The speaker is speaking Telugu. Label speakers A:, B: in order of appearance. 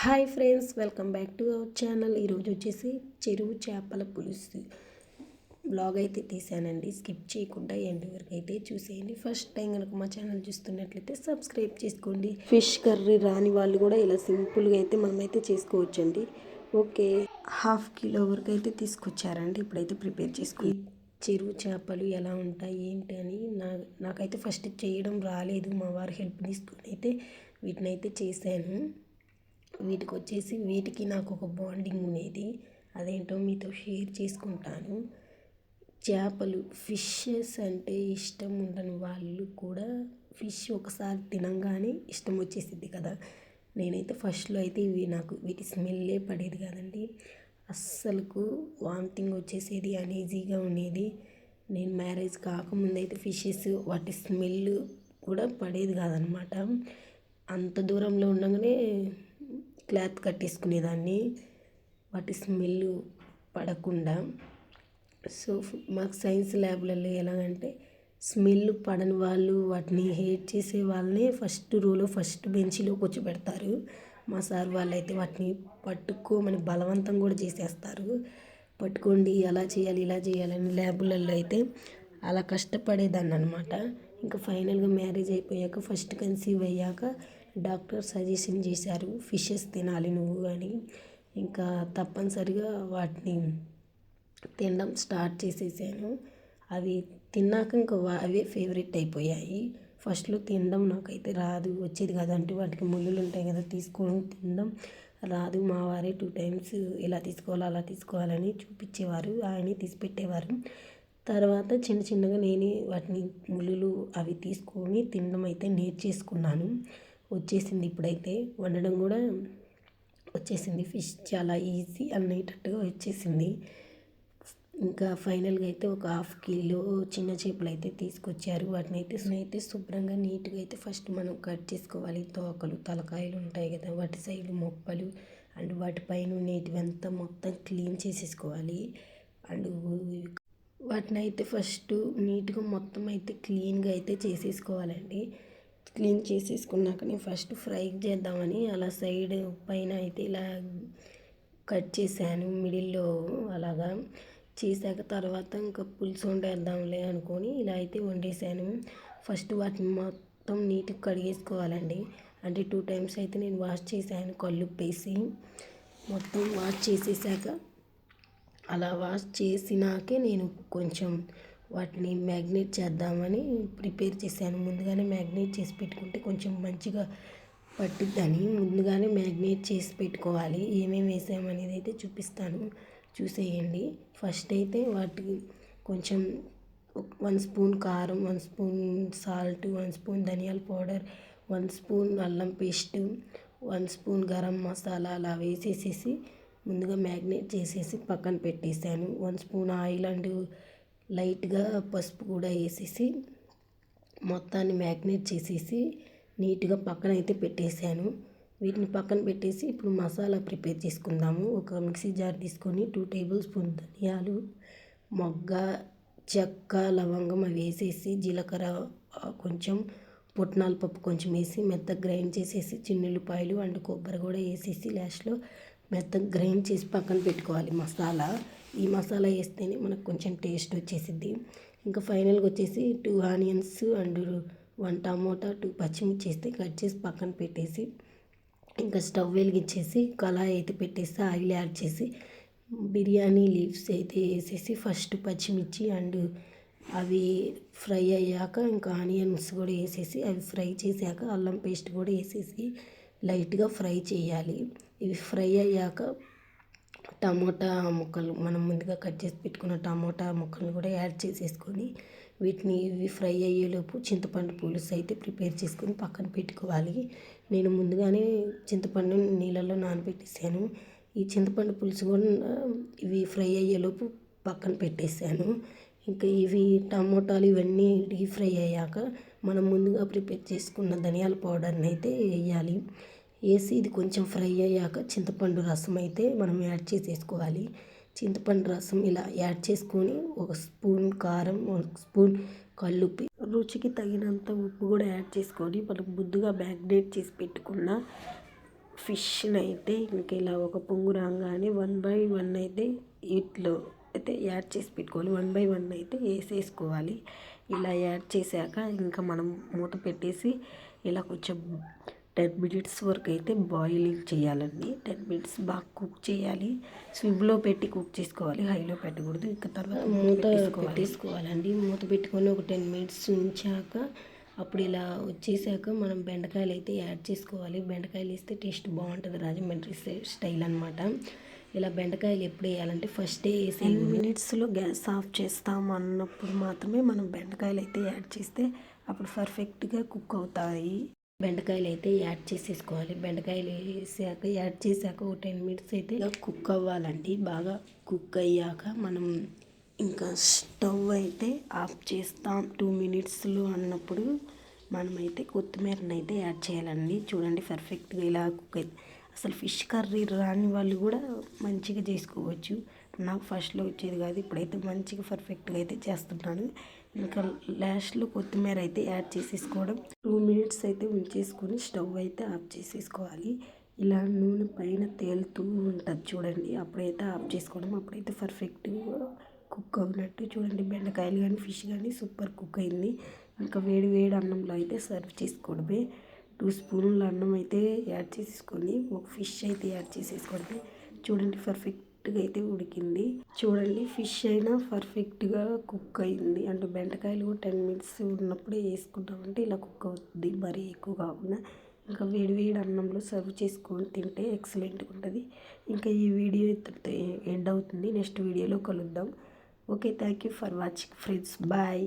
A: Hi friends welcome back to our channel. ఈరోజు వచ్చేసి చెరువు చేపల పులుసు బ్లాగ్ అయితే తీసానండి. స్కిప్ చేయకుండా ఎండ్ వరకు అయితే చూసేయండి. ఫస్ట్ టైం కనుక మా ఛానల్ చూస్తున్నట్లయితే సబ్స్క్రైబ్ చేసుకోండి. ఫిష్ కర్రీ రాని వాళ్ళు కూడా ఇలా సింపుల్గా అయితే మనమైతే చేసుకోవచ్చండి. ఓకే హాఫ్ కిలో వరకు అయితే తీసుకొచ్చారండి. ఇప్పుడైతే ప్రిపేర్ చేసుకో చెరువు చేపలు ఎలా ఉంటాయి ఏంటి అని నా నాకైతే ఫస్ట్ చేయడం రాలేదు. మా వారి హెల్ప్ తీసుకొని అయితే వీటిని అయితే చేశాను. వీటికి వచ్చేసి వీటికి నాకు ఒక బాండింగ్ ఉండేది. అదేంటో మీతో షేర్ చేసుకుంటాను. చేపలు ఫిషెస్ అంటే ఇష్టం ఉండని వాళ్ళు కూడా ఫిష్ ఒకసారి తినంగానే ఇష్టం వచ్చేసింది కదా. నేనైతే ఫస్ట్లో అయితే ఇవి నాకు వీటి స్మెల్లే పడేది కదండి. అస్సలకు వామిటింగ్ వచ్చేసేది అనీజీగా ఉండేది. నేను మ్యారేజ్ కాకముందు అయితే ఫిషెస్ వాటి స్మెల్ కూడా పడేది కాదనమాట. అంత దూరంలో ఉండగానే క్లాత్ కట్టేసుకునేదాన్ని. వాటి స్మెల్ పడకుండా. సో మాకు సైన్స్ ల్యాబ్లలో ఎలాగంటే స్మెల్ పడని వాళ్ళు వాటిని హేట్ చేసే వాళ్ళని ఫస్ట్ రోలో ఫస్ట్ బెంచ్లో కూర్చోబెడతారు. మా సార్ వాళ్ళైతే వాటిని పట్టుకోమని బలవంతం కూడా చేసేస్తారు. పట్టుకోండి అలా చేయాలి ఇలా చేయాలని ల్యాబులలో అయితే అలా కష్టపడేదాన్ని అనమాట ఇంకా ఫైనల్గా మ్యారేజ్ అయిపోయాక ఫస్ట్ కన్సీవ్ అయ్యాక డాక్టర్ సజెషన్ చేశారు. ఫిషెస్ తినాలి నువ్వు అని. ఇంకా తప్పనిసరిగా వాటిని తినడం స్టార్ట్ చేసేసాను. అవి తిన్నాక ఇంకా అవే ఫేవరెట్ అయిపోయాయి. ఫస్ట్లో తినడం నాకైతే రాదు. వచ్చేది కాదంటే వాటికి ముళ్ళులు ఉంటాయి కదా తీసుకోవడం తినడం రాదు. మా వారే టూ టైమ్స్ ఇలా తీసుకోవాలి అలా తీసుకోవాలని చూపించేవారు. ఆయనే తీసి పెట్టేవారు తర్వాత చిన్న చిన్నగా నేనే వాటిని ముళ్ళులు అవి తీసుకొని తినడం అయితే నేర్చేసుకున్నాను. వచ్చేసింది ఇప్పుడైతే. వండడం కూడా వచ్చేసింది. ఫిష్ చాలా ఈజీ అనేటట్టుగా వచ్చేసింది. ఇంకా ఫైనల్గా అయితే ఒక హాఫ్ కిలో చిన్న చేపలు అయితే తీసుకొచ్చారు. వాటిని అయితే అయితే శుభ్రంగా నీట్గా అయితే ఫస్ట్ మనం కట్ చేసుకోవాలి. తోకలు తలకాయలు ఉంటాయి కదా. వాటి సైడ్ మొప్పలు అండ్ వాటిపైన నీటివంతా మొత్తం క్లీన్ చేసేసుకోవాలి. అండ్ వాటిని అయితే ఫస్ట్ నీట్గా మొత్తం అయితే క్లీన్గా అయితే చేసేసుకోవాలండి. క్లీన్ చేసేసుకున్నాక నేను ఫస్ట్ ఫ్రై చేద్దామని అలా సైడ్ పైన అయితే ఇలా కట్ చేశాను మిడిల్లో అలాగా చేశాక తర్వాత ఇంకా పులుసు వండేద్దాంలే అనుకొని ఇలా అయితే వండేసాను ఫస్ట్ వాటిని మొత్తం నీట్గా కడిగేసుకోవాలండి. అంటే టూ టైమ్స్ అయితే నేను వాష్ చేశాను కల్లుప్పేసి మొత్తం వాష్ చేసేసాక అలా వాష్ చేసినాకే నేను కొంచెం వాటిని మ్యాగ్నేట్ చేద్దామని ప్రిపేర్ చేశాను. ముందుగానే మ్యాగ్నేట్ చేసి పెట్టుకుంటే కొంచెం మంచిగా పట్టుద్దని. ముందుగానే మ్యాగ్నేట్ చేసి పెట్టుకోవాలి. ఏమేమి వేసామనేది అయితే చూపిస్తాను. చూసేయండి. ఫస్ట్ అయితే వాటికి కొంచెం వన్ స్పూన్ కారం one spoon salt one spoon ధనియాల పౌడర్ వన్ స్పూన్ అల్లం paste one spoon garam masala అలా వేసేసేసి ముందుగా మ్యాగ్నేట్ చేసేసి పక్కన పెట్టేసాను వన్ స్పూన్ ఆయిల్ అండ్ లైట్గా పసుపు కూడా వేసేసి మొత్తాన్ని మ్యాగ్నేట్ చేసేసి నీట్గా పక్కన అయితే పెట్టేశాను వీటిని పక్కన పెట్టేసి ఇప్పుడు మసాలా ప్రిపేర్ చేసుకుందాము. ఒక మిక్సీ జార్ తీసుకొని టూ టేబుల్ స్పూన్ ధనియాలు మొగ్గ చెక్క లవంగం అవి వేసేసి జీలకర్ర కొంచెం పుట్నాల పప్పు కొంచెం వేసి మెత్తగా గ్రైండ్ చేసేసి చిన్నుల్లిపాయలు అండ్ కొబ్బరి కూడా వేసేసి లాస్ట్లో మెత్తగా గ్రైండ్ చేసి పక్కన పెట్టుకోవాలి మసాలా. ఈ మసాలా వేస్తేనే మనకు కొంచెం టేస్ట్ వచ్చేసిద్ది. ఇంకా ఫైనల్గా వచ్చేసి two onions and one tomato two పచ్చిమిర్చి వేస్తే కట్ చేసి పక్కన పెట్టేసి ఇంకా స్టవ్ వెలిగించేసి కళాయి అయితే పెట్టేసి ఆయిల్ యాడ్ చేసి బిర్యానీ లీవ్స్ అయితే వేసేసి ఫస్ట్ పచ్చిమిర్చి అండ్ అవి ఫ్రై అయ్యాక ఇంకా ఆనియన్స్ కూడా వేసేసి అవి ఫ్రై చేశాక అల్లం పేస్ట్ కూడా వేసేసి లైట్గా ఫ్రై చేయాలి. ఇవి ఫ్రై అయ్యాక టమోటా ముక్కలు మనం ముందుగా కట్ చేసి పెట్టుకున్న టమోటా ముక్కలు కూడా యాడ్ చేసేసుకొని వీటిని ఇవి ఫ్రై అయ్యేలోపు చింతపండు పులుసు అయితే ప్రిపేర్ చేసుకొని పక్కన పెట్టుకోవాలి. నేను ముందుగానే చింతపండు నీళ్ళల్లో నానబెట్టేసాను. ఈ చింతపండు పులుసు కూడా ఇవి ఫ్రై అయ్యేలోపు పక్కన పెట్టేసాను. ఇంకా ఇవి టమోటాలు ఇవన్నీ డీప్ ఫ్రై అయ్యాక మనం ముందుగా ప్రిపేర్ చేసుకున్న ధనియాల పౌడర్ని అయితే వేయాలి. వేసి ఇది కొంచెం ఫ్రై అయ్యాక చింతపండు రసం అయితే మనం యాడ్ చేసేసుకోవాలి. చింతపండు రసం ఇలా యాడ్ చేసుకొని ఒక స్పూన్ కారం ఒక స్పూన్ కల్లుపి రుచికి తగినంత ఉప్పు కూడా యాడ్ చేసుకొని మనం ముందుగా మ్యాగ్నేట్ చేసి పెట్టుకున్న ఫిష్ని అయితే ఇంక ఇలా ఒక పొంగు రాగానే వన్ బై వన్ అయితే ఇట్లో అయితే యాడ్ చేసి పెట్టుకోవాలి. వన్ బై వన్ అయితే వేసేసుకోవాలి. ఇలా యాడ్ చేశాక ఇంకా మనం మూత పెట్టేసి ఇలా కొంచెం టెన్ మినిట్స్ వరకు అయితే బాయిలింగ్ చేయాలండి. టెన్ మినిట్స్ బాగా కుక్ చేయాలి. స్విమ్లో పెట్టి కుక్ చేసుకోవాలి. హైలో పెట్టకూడదు. ఇంకా తర్వాత మూత పెట్టేసుకోవాలండి. మూత పెట్టుకొని ఒక టెన్ మినిట్స్ ఉంచాక అప్పుడు ఇలా వచ్చేసాక మనం బెండకాయలు అయితే యాడ్ చేసుకోవాలి. బెండకాయలు వేస్తే టేస్ట్ బాగుంటుంది. రాజమండ్రి స్టైల్ అనమాట ఇలా బెండకాయలు ఎప్పుడు వేయాలంటే ఫస్ట్ వేసి మినిట్స్లో గ్యాస్ ఆఫ్ చేస్తాం అన్నప్పుడు మాత్రమే మనం బెండకాయలు అయితే యాడ్ చేస్తే అప్పుడు పర్ఫెక్ట్గా కుక్ అవుతాయి. బెండకాయలు అయితే యాడ్ చేసేసుకోవాలి. బెండకాయలు వేసాక యాడ్ చేశాక ఒక టెన్ మినిట్స్ అయితే కుక్ అవ్వాలండి. బాగా కుక్ అయ్యాక మనం ఇంకా స్టవ్ అయితే ఆఫ్ చేస్తాం. టూ మినిట్స్లో అన్నప్పుడు మనమైతే కొత్తిమీరని అయితే యాడ్ చేయాలండి. చూడండి పర్ఫెక్ట్గా ఇలా కుక్ అయితే అసలు ఫిష్ కర్రీ రాని వాళ్ళు కూడా మంచిగా చేసుకోవచ్చు. నాకు ఫస్ట్లో వచ్చేది కాదు ఇప్పుడైతే మంచిగా పర్ఫెక్ట్గా అయితే చేస్తున్నాను. ఇంకా లాస్ట్లో కొత్తిమీర అయితే యాడ్ చేసేసుకోవడం. టూ మినిట్స్ అయితే ఉంచేసుకొని స్టవ్ అయితే ఆఫ్ చేసేసుకోవాలి. ఇలా నూనె పైన తేలుతూ ఉంటుంది చూడండి. అప్పుడైతే ఆఫ్ చేసుకోవడం అప్పుడైతే పర్ఫెక్ట్గా కుక్ అవునట్టు చూడండి. బెండకాయలు కానీ ఫిష్ కానీ సూపర్ కుక్ అయింది. ఇంకా వేడి వేడి అన్నంలో అయితే సర్వ్ చేసుకోవడమే. టూ స్పూన్ల అన్నం అయితే యాడ్ చేసేసుకొని ఒక ఫిష్ అయితే యాడ్ చేసేసుకోవడమే. చూడండి పర్ఫెక్ట్ పర్ఫెక్ట్గా అయితే ఉడికింది. చూడండి ఫిష్ అయినా పర్ఫెక్ట్గా కుక్ అయింది. అంటే బెండకాయలు టెన్ మినిట్స్ ఉన్నప్పుడే వేసుకుంటామంటే ఇలా కుక్ అవుతుంది మరీ ఎక్కువ కాకుండా. ఇంకా వేడివేడి అన్నంలో సర్వ్ చేసుకొని తింటే ఎక్సలెంట్గా ఉంటుంది. ఇంకా ఈ వీడియో ఎండ్ అవుతుంది. నెక్స్ట్ వీడియోలో కలుద్దాం. Okay thank you for watching friends. Bye.